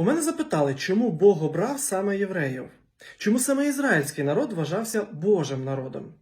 У мене запитали, чому Бог обрав саме євреїв? Чому саме ізраїльський народ вважався Божим народом?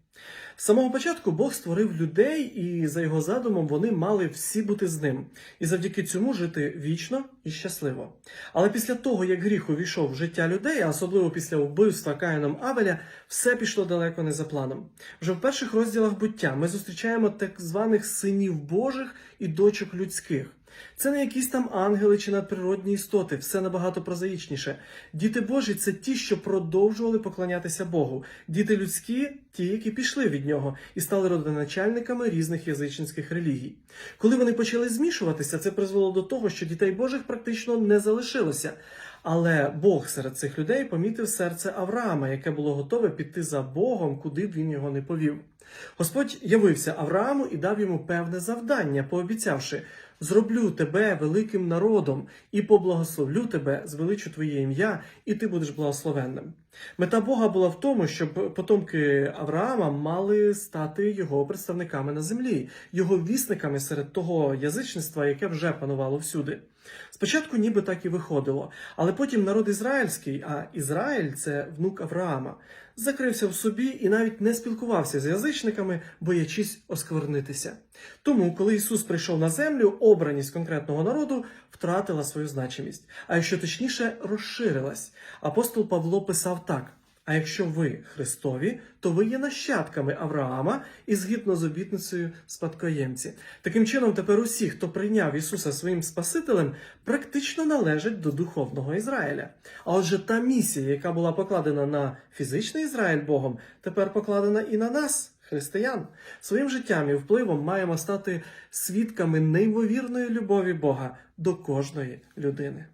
З самого початку Бог створив людей, і за його задумом вони мали всі бути з ним, і завдяки цьому жити вічно і щасливо. Але після того, як гріх увійшов в життя людей, а особливо після вбивства Каїном Авеля, все пішло далеко не за планом. Вже в перших розділах буття ми зустрічаємо так званих синів Божих і дочок людських. Це не якісь там ангели чи надприродні істоти, все набагато прозаїчніше. Діти Божі це ті, що продовжували поклонятися Богу. Діти людські ті, які пішли від нього і стали родоначальниками різних язичницьких релігій. Коли вони почали змішуватися, це призвело до того, що дітей Божих практично не залишилося. Але Бог серед цих людей помітив серце Авраама, яке було готове піти за Богом, куди б він його не повів. Господь явився Аврааму і дав йому певне завдання, пообіцявши: зроблю тебе великим народом і поблагословлю тебе, звеличу твоє ім'я, і ти будеш благословенним. Мета Бога була в тому, щоб потомки Авраама мали стати його представниками на землі, його вісниками серед того язичництва, яке вже панувало всюди. Спочатку ніби так і виходило, але потім народ ізраїльський, а Ізраїль це внук Авраама, закрився в собі і навіть не спілкувався з язичниками, боячись осквернитися. Тому, коли Ісус прийшов на землю, обраність конкретного народу втратила свою значимість, а якщо точніше, розширилась. Апостол Павло писав так. А якщо ви Христові, то ви є нащадками Авраама і згідно з обітницею спадкоємці. Таким чином, тепер усі, хто прийняв Ісуса своїм Спасителем, практично належать до духовного Ізраїля. А отже, та місія, яка була покладена на фізичний Ізраїль Богом, тепер покладена і на нас. Християн своїм життям і впливом маємо стати свідками неймовірної любові Бога до кожної людини.